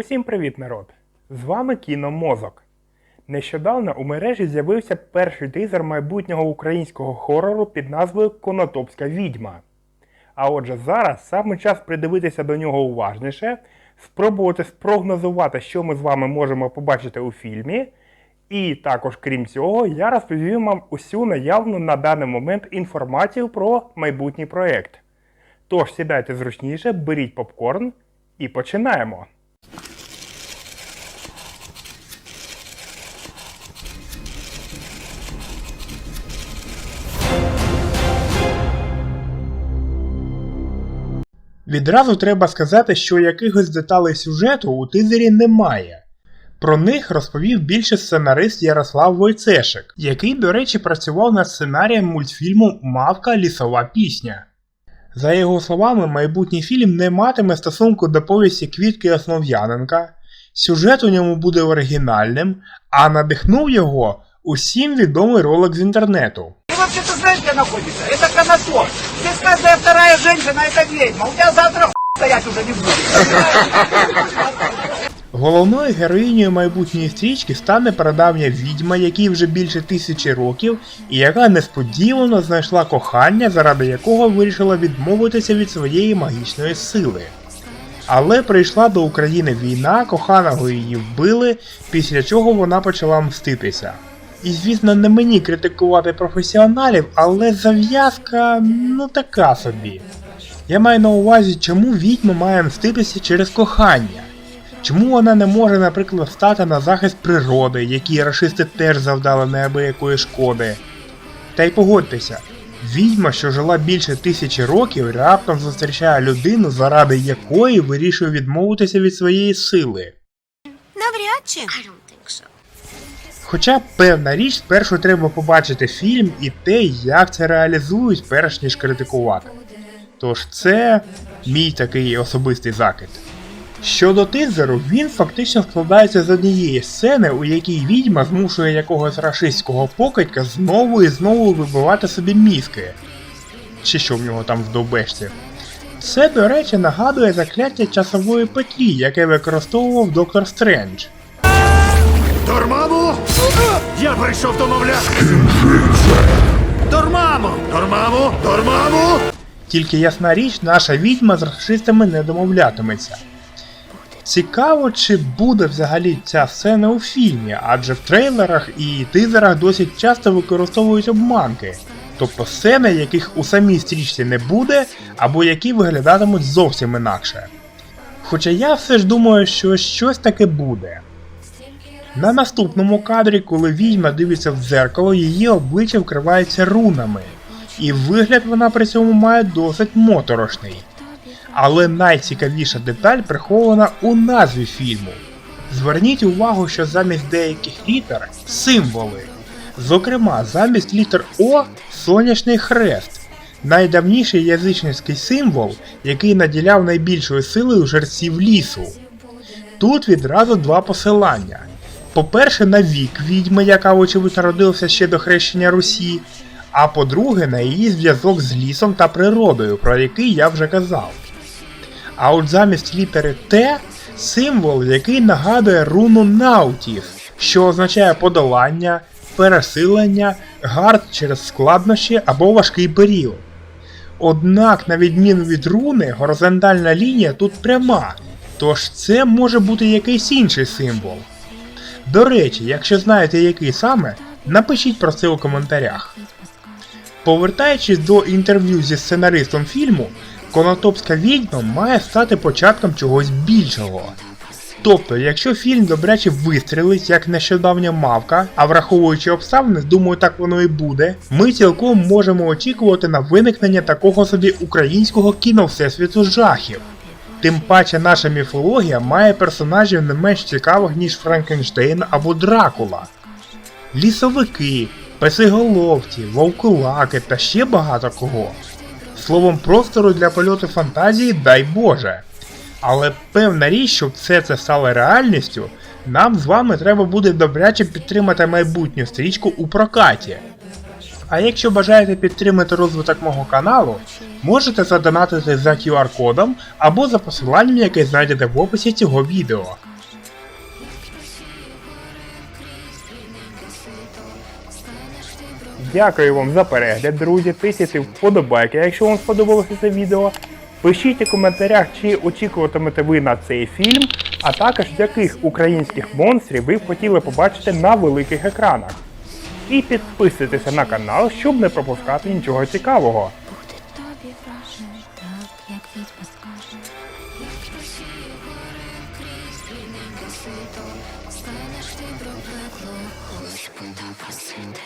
Усім привіт, народ! З вами Кіномозок. Нещодавно у мережі з'явився перший тизер майбутнього українського хорору під назвою Конотопська відьма. А отже, зараз саме час придивитися до нього уважніше, спробувати спрогнозувати, що ми з вами можемо побачити у фільмі. І також, крім цього, я розповім вам усю наявну на даний момент інформацію про майбутній проєкт. Тож сідайте зручніше, беріть попкорн і починаємо. Відразу треба сказати, що якихось деталей сюжету у тизері немає. Про них розповів більше сценарист Ярослав Войцешик, який, до речі, працював над сценарієм мультфільму Мавка лісова пісня. За його словами, майбутній фільм не матиме стосунку до повісті Квітки Основ'яненка, сюжет у ньому буде оригінальним, а надихнув його усім відомий ролик з інтернету Ты вообще-то знаешь, где находишься? Это Конотоп. Здесь каждая вторая женщина это ведьма. У тебя завтра хуй стоять уже не будет. Головною героїнею майбутньої стрічки стане прадавня відьма, якій вже більше тисячі років, і яка несподівано знайшла кохання, заради якого вирішила відмовитися від своєї магічної сили. Але прийшла до України війна, коханого її вбили, після чого вона почала мститися. І звісно, не мені критикувати професіоналів, але зав'язка ну така собі. Я маю на увазі, чому відьма має мститися через кохання. Чому вона не може, наприклад, стати на захист природи, якій рашисти теж завдали неабиякої шкоди? Та й погодьтеся, відьма, що жила більше тисячі років, раптом зустрічає людину, заради якої вирішує відмовитися від своєї сили. Навряд чи. Хоча певна річ, спершу треба побачити фільм і те, як це реалізують, перш ніж критикувати. Тож це мій такий особистий закид. Щодо тизеру, він фактично складається з однієї сцени, у якій відьма змушує якогось рашистського покидька знову і знову вибивати собі мізки. Чи що в нього там в довбешці. Це, до речі, нагадує закляття часової петлі, яке використовував Доктор Стрендж. Дормаму? Я прийшов домовляти. Дормаму! Дормаму! Дормаму! Тільки ясна річ, наша відьма з расистами не домовлятиметься. Цікаво, чи буде взагалі ця сцена у фільмі, адже в трейлерах і тизерах досить часто використовують обманки, тобто сцени, яких у самій стрічці не буде, або які виглядатимуть зовсім інакше. Хоча я все ж думаю, що щось таке буде. На наступному кадрі, коли відьма дивиться в дзеркало, її обличчя вкривається рунами, і вигляд вона при цьому має досить моторошний. Але найцікавіша деталь прихована у назві фільму. Зверніть увагу, що замість деяких літер символи. Зокрема, замість літер О сонячний хрест, найдавніший язичницький символ, який наділяв найбільшою силою жерців лісу. Тут відразу два посилання. По-перше, на вік відьми, яка очевидь народилася ще до хрещення Русі, а по-друге, на її зв'язок з лісом та природою, про який я вже казав. А от замість літери Т символ, який нагадує руну Наутіс, що означає подолання, пересилення, гард через складнощі або важкий період. Однак, на відміну від руни, горизонтальна лінія тут пряма, тож це може бути якийсь інший символ. До речі, якщо знаєте який саме, напишіть про це у коментарях. Повертаючись до інтерв'ю зі сценаристом фільму, Конотопська відьма має стати початком чогось більшого. Тобто, якщо фільм добряче вистрілить, як нещодавня мавка, а враховуючи обставини, думаю, так воно і буде, ми цілком можемо очікувати на виникнення такого собі українського кіно всесвіту жахів. Тим паче наша міфологія має персонажів не менш цікавих, ніж Франкенштейн або Дракула. Лісовики, песиголовці, вовкулаки та ще багато кого. Словом, простору для польоту фантазії дай Боже. Але певна річ, щоб все це стало реальністю, нам з вами треба буде добряче підтримати майбутню стрічку у прокаті. А якщо бажаєте підтримати розвиток мого каналу, можете задонатити за QR-кодом або за посиланням, яке знайдете в описі цього відео. Дякую вам за перегляд, друзі. Тисячі вподобайки. Якщо вам сподобалося це відео, пишіть у коментарях, чи очікуватимете ви на цей фільм, а також яких українських монстрів ви б хотіли побачити на великих екранах. І підписуйтеся на канал, щоб не пропускати нічого цікавого. Буде тобі вражений, так як відьма скаже. Як посію гори крізь рідненьке сито, станеш ти про пекло, Господа просити.